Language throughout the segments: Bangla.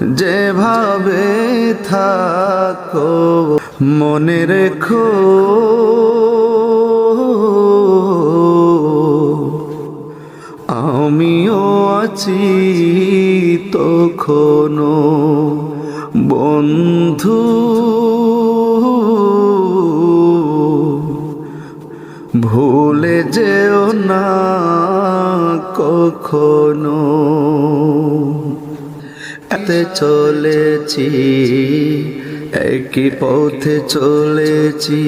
যেভাবে থাকো মনে রেখো। আমিও আছি তখনো বন্ধু। ভুলে যেও না কখনো। এতে চলেছি, একই পথে চলেছি,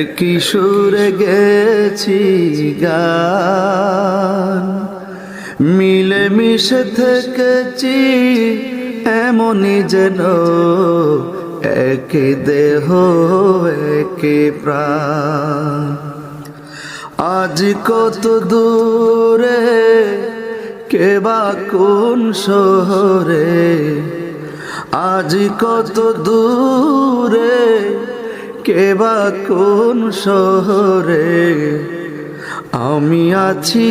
একই সুরে গেছি গান। মিলে মিশে থেকেছি, এমনই যেন একই দেহ, একই প্রাণ। আজ কত দূরে কে বা কোন শহরে? আজ কত দূরে? কে বা কোন শহরে? আমি আছি।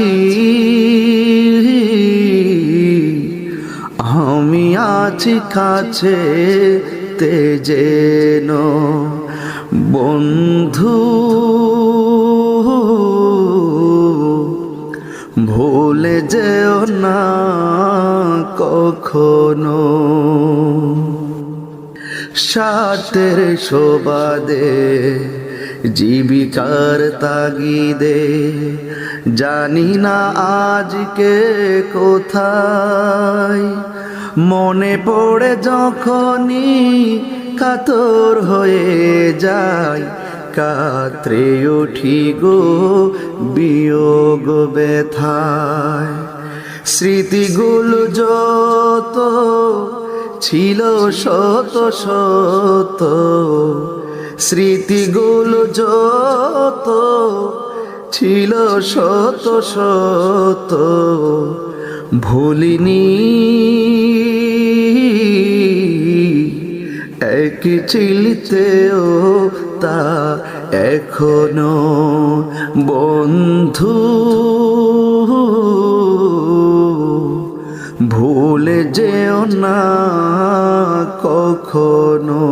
আমি আছি কাছে তেজেন বন্ধু ভুলে যেও না কখনো। সাতের শোবাদে জীবিকার তাগিদে, জানি না আজকে কোথায়। মনে পড়ে যখনই কাতর হয়ে যায় কাত্রে উঠি গো বিয়োগ ব্যথায়। স্মৃতিগুলো যত ছিল শত শত, স্মৃতিগুলো যত ছিল শত শত, ভুলিনি। এক চিলিতেও তা এখনও বন্ধু। ভুলে যেও না কখনো।